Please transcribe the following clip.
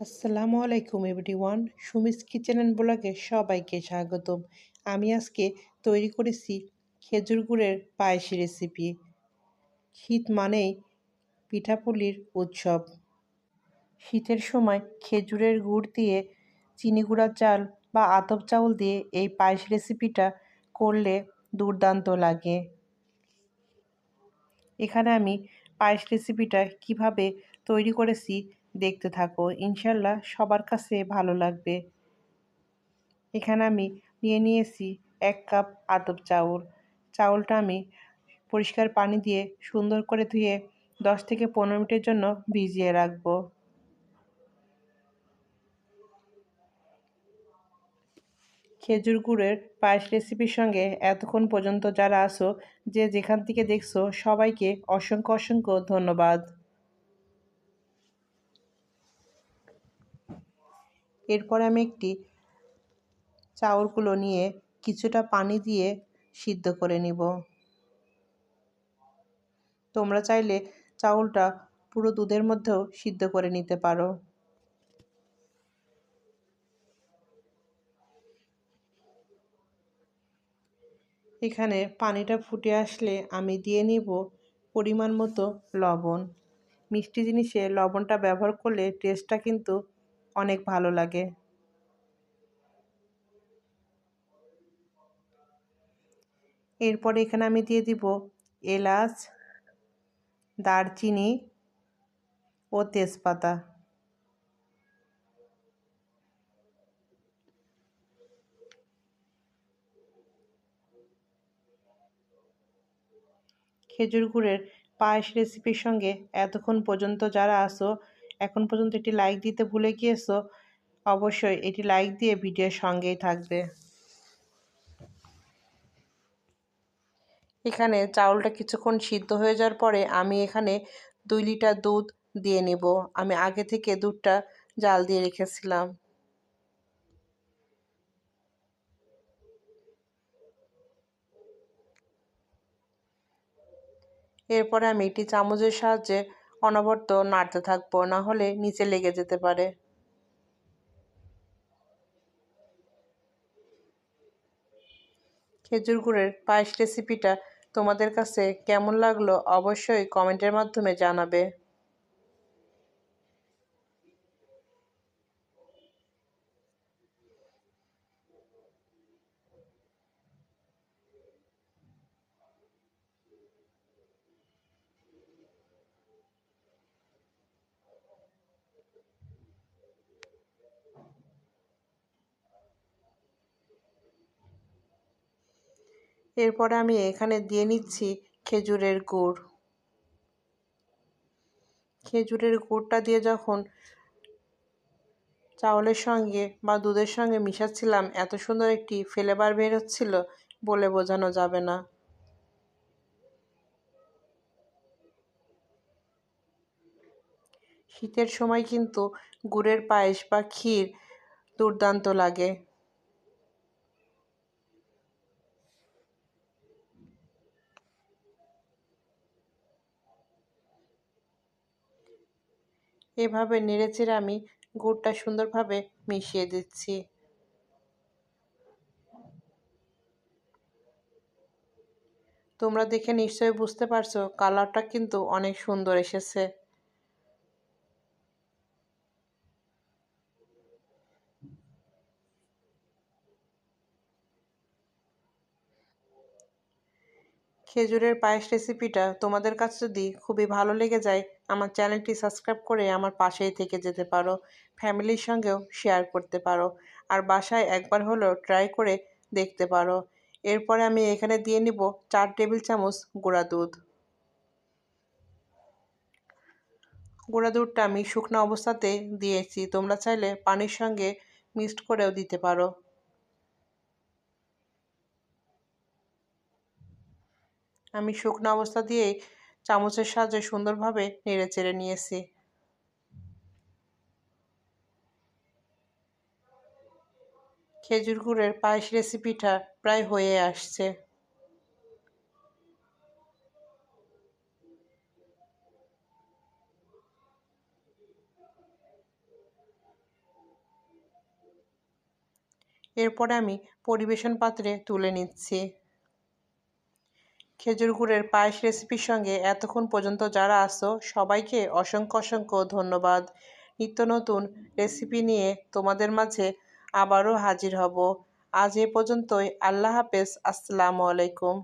আসসালামু আলাইকুম everyone. Sumi's kitchen and ব্লগে সবাইকে স্বাগতম। আমি আজকে তৈরি করেছি খেজুর গুড়ের পায়েস রেসিপি। শীত মানেই পিঠাপুলির উৎসব। শীতের সময় খেজুরের গুড় দিয়ে চিনি গুঁড়ার চাল বা আতপ চাউল দিয়ে এই পায়েস রেসিপিটা করলে দুর্দান্ত লাগে। এখানে আমি পায়েস রেসিপিটা কীভাবে তৈরি করেছি দেখতে থাকো। ইনশাল্লাহ সবার কাছে ভালো লাগবে। এখানে আমি নিয়ে নিয়েছি এক কাপ আতপ চাউল। চাউলটা আমি পরিষ্কার পানি দিয়ে সুন্দর করে ধুয়ে দশ থেকে পনেরো মিনিটের জন্য ভিজিয়ে রাখব। খেজুর গুড়ের পায়েস রেসিপির সঙ্গে এতক্ষণ পর্যন্ত যারা আসো যে যেখান থেকে দেখছ, সবাইকে অসংখ্য অসংখ্য ধন্যবাদ। এরপর আমি একটি চাউলগুলো নিয়ে কিছুটা পানি দিয়ে সিদ্ধ করে নিব। তোমরা চাইলে চাউলটা পুরো দুধের মধ্যেও সিদ্ধ করে নিতে পারো। এখানে পানিটা ফুটে আসলে আমি দিয়ে নিব পরিমাণ মতো লবণ। মিষ্টি জিনিসে লবণটা ব্যবহার করলে টেস্টটা কিন্তু অনেক ভালো লাগে। এরপরে এখানে আমি দিয়ে দিব এলাচ, দারচিনি ও তেজপাতা। খেজুর গুড়ের পায়েস রেসিপির সঙ্গে এতক্ষণ পর্যন্ত যারা আসো এখন পর্যন্ত এটি লাইক দিতে ভুলে গিয়েছো, অবশ্যই এটি লাইক দিয়ে ভিডিওর সঙ্গেই থাকবে। এখানে চাউলটা কিছুক্ষণ সিদ্ধ হয়ে যাওয়ার পরে আমি এখানে দুই লিটার দুধ দিয়ে নেব। আমি আগে থেকে দুধটা জাল দিয়ে রেখেছিলাম। এরপরে আমি একটি চামচের সাহায্যে অনবরত নাড়তে থাকব, না হলে নিচে লেগে যেতে পারে। খেজুর গুড়ের পায়েস রেসিপিটা তোমাদের কাছে কেমন লাগল অবশ্যই কমেন্টের মাধ্যমে জানাবে। এরপরে আমি এখানে দিয়ে নিচ্ছি খেজুরের গুড়। খেজুরের গুড়টা দিয়ে যখন চাউলের সঙ্গে বা দুধের সঙ্গে মিশাচ্ছিলাম, এত সুন্দর একটি ফ্লেভার বের হচ্ছিল বলে বোঝানো যাবে না। শীতের সময় কিন্তু গুড়ের পায়েস বা ক্ষীর দুর্দান্ত লাগে। এভাবে নেড়েচেড়ে আমি গুড়টা সুন্দরভাবে মিশিয়ে দিচ্ছি। তোমরা দেখে নিশ্চয়ই বুঝতে পারছ, কালারটা কিন্তু অনেক সুন্দর এসেছে। খেজুরের পায়েস রেসিপিটা তোমাদের কাছে যদি খুবই ভালো লেগে যায় আমার চ্যানেলটি সাবস্ক্রাইব করে আমার পাশেই থেকে যেতে পারো, ফ্যামিলির সঙ্গেও শেয়ার করতে পারো, আর বাসায় একবার হলেও ট্রাই করে দেখতে পারো। এরপরে আমি এখানে দিয়ে নিব চার টেবিল চামচ গুঁড়া দুধ। গুঁড়া দুধটা আমি শুকনো অবস্থাতে দিয়েছি, তোমরা চাইলে পানির সঙ্গে মিক্সড করেও দিতে পারো। আমি শুকনো অবস্থা দিয়েই চামচের সাহায্যে সুন্দরভাবে নেড়ে চেড়ে নিয়েছি। খেজুর গুড়ের পায়েস রেসিপিটা প্রায় হয়ে আসছে। এরপরে আমি পরিবেশন পাত্রে তুলে নিচ্ছি। খেজুর গুড়ের পায়েস রেসিপির সঙ্গে এতক্ষণ পর্যন্ত যারা আসো সবাইকে অসংখ্য অসংখ্য ধন্যবাদ। নিত্য নতুন রেসিপি নিয়ে তোমাদের মাঝে আবারও হাজির হব। আজ এ পর্যন্তই। আল্লাহ হাফেজ। আসসালামু আলাইকুম।